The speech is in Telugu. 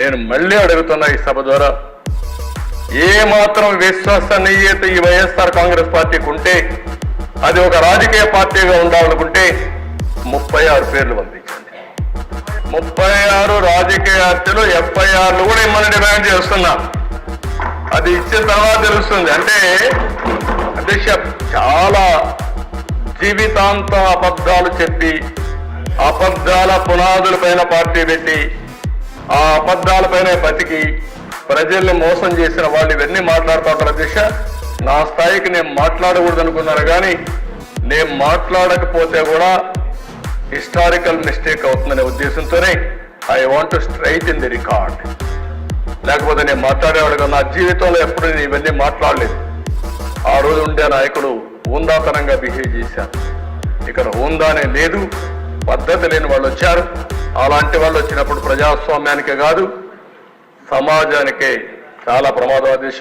నేను మళ్ళీ అడుగుతున్నా ఈ సభ ద్వారా. ఏ మాత్రం విశ్వసనీయత ఈ వైఎస్ఆర్ కాంగ్రెస్ పార్టీకి ఉంటే అది ఒక రాజకీయ పార్టీగా ఉండాలనుకుంటే ముప్పై ఆరు పేర్లు పంపించండి. ముప్పై ఆరు రాజకీయ హత్యలు ఎఫ్ఐఆర్లు కూడా ఇమ్మని డిమాండ్ చేస్తున్నా. అది ఇచ్చిన తర్వాత తెలుస్తుంది. అంటే అధ్యక్ష చాలా జీవితాంతం అబద్ధాలు చెప్పి అబద్ధాల పునాదుల పైన పార్టీ పెట్టి ఆ అబద్ధాలపైనే బతికి ప్రజల్ని మోసం చేసిన వాళ్ళు ఇవన్నీ మాట్లాడుతూ ఉంటారు నా స్థాయికి నేను మాట్లాడకూడదు అనుకున్నాను కానీ నేను మాట్లాడకపోతే కూడా హిస్టారికల్ మిస్టేక్ అవుతుందనే ఉద్దేశంతోనే I want to straight in the record. లేకపోతే నేను మాట్లాడేవాడు నా జీవితంలో ఎప్పుడు నేను ఇవన్నీ మాట్లాడలేదు. ఆ రోజు ఉండే నాయకుడు హూందాతనంగా బిహేవ్ చేశాను ఇక్కడ హూందానే లేదు పద్ధతి లేని వాళ్ళు వచ్చారు. అలాంటి వాళ్ళు వచ్చినప్పుడు ప్రజాస్వామ్యానికే కాదు సమాజానికే చాలా ప్రమాదం దిశ.